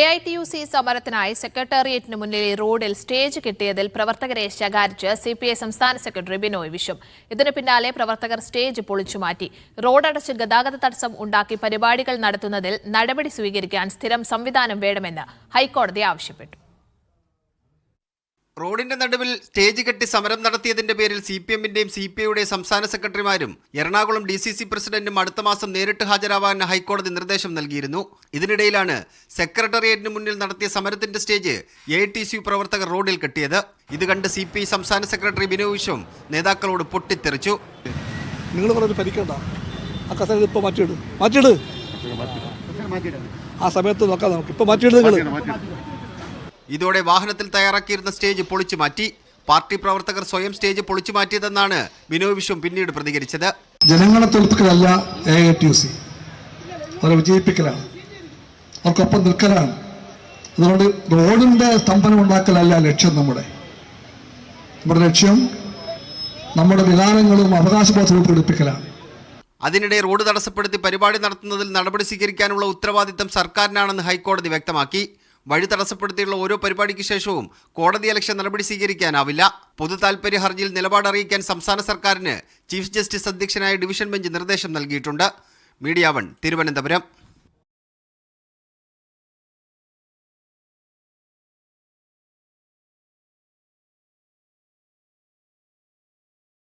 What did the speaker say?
A I T U C സമരത്തിനായി സെക്രട്ടേറിയറ്റിന് മുന്നിലെ റോഡിൽ സ്റ്റേജ് കിട്ടിയതിൽ പ്രവർത്തകരെ ശകാരിച്ച് സി പി ഐ സംസ്ഥാന സെക്രട്ടറി ബിനോയ് വിശ്വം. ഇതിന് പിന്നാലെ പ്രവർത്തകർ സ്റ്റേജ് പൊളിച്ചുമാറ്റി റോഡടച്ച് ഗതാഗത തടസ്സം ഉണ്ടാക്കി പരിപാടികൾ നടത്തുന്നതിൽ നടപടി സ്വീകരിക്കാൻ സ്ഥിരം സംവിധാനം വേണമെന്ന് ഹൈക്കോടതി ആവശ്യപ്പെട്ടു. റോഡിന്റെ നടുവിൽ സ്റ്റേജ് കെട്ടി സമരം നടത്തിയതിന്റെ പേരിൽ സി പി എമ്മിന്റെയും സി പി ഐയുടെയും സംസ്ഥാന സെക്രട്ടറിമാരും എറണാകുളം ഡി സി സി പ്രസിഡന്റും അടുത്ത മാസം നേരിട്ട് ഹാജരാവാൻ ഹൈക്കോടതി നിർദ്ദേശം നൽകിയിരുന്നു. ഇതിനിടയിലാണ് സെക്രട്ടേറിയറ്റിന് മുന്നിൽ നടത്തിയ സമരത്തിന്റെ സ്റ്റേജ് എ ടി സി പ്രവർത്തകർ റോഡിൽ കെട്ടിയത്. ഇത് കണ്ട് സി പി ഐ സംസ്ഥാന സെക്രട്ടറി ബിനോയ് വിശ്വം നേതാക്കളോട് പൊട്ടിത്തെറിച്ചു. നിങ്ങൾ ആ കസേര ഇപ്പോൾ മാറ്റിയിട്. മാറ്റിയിട്. ആ സമയത്ത് നോക്കാം നമുക്ക്. ഇപ്പോൾ മാറ്റിയിട് നിങ്ങൾ. ഇതോടെ വാഹനത്തിൽ തയ്യാറാക്കിയിരുന്ന സ്റ്റേജ് പൊളിച്ചു മാറ്റി. പാർട്ടി പ്രവർത്തകർ സ്വയം സ്റ്റേജ് പൊളിച്ചു മാറ്റിയതെന്നാണ് ബിനോയ് വിശ്വം പിന്നീട് പ്രതികരിച്ചത്. ജനങ്ങളെ തോൽപ്പിക്കലല്ല എ ഐ ടി സി. അവരെ വിജയിപ്പിക്കലാണ്. അവർക്കൊപ്പം നിൽക്കലാണ്. അതുകൊണ്ട് റോഡിന്റെ സ്തംഭനം ഉണ്ടാക്കലല്ല ലക്ഷ്യം നമ്മുടെ. നമ്മുടെ ലക്ഷ്യം നമ്മുടെ വികാരങ്ങളും അവകാശബോധവും പിടിപ്പിക്കലാണ് അതിനിടെ റോഡ് തടസ്സപ്പെടുത്തി പരിപാടി നടത്തുന്നതിൽ നടപടി സ്വീകരിക്കാനുള്ള ഉത്തരവാദിത്തം സർക്കാരിനാണെന്ന് ഹൈക്കോടതി വ്യക്തമാക്കി. വഴി തടസ്സപ്പെടുത്തിയുള്ള ഓരോ പരിപാടിക്ക് ശേഷവും കോടതി നടപടി സ്വീകരിക്കാനാവില്ല. പൊതു താൽപര്യ ഹർജിയിൽ നിലപാട് അറിയിക്കാൻ സംസ്ഥാന സർക്കാരിന് ചീഫ് ജസ്റ്റിസ് അധ്യക്ഷനായ ഡിവിഷൻ ബെഞ്ച് നിർദ്ദേശം നൽകിയിട്ടുണ്ട്. Media one Thiruvananthapuram.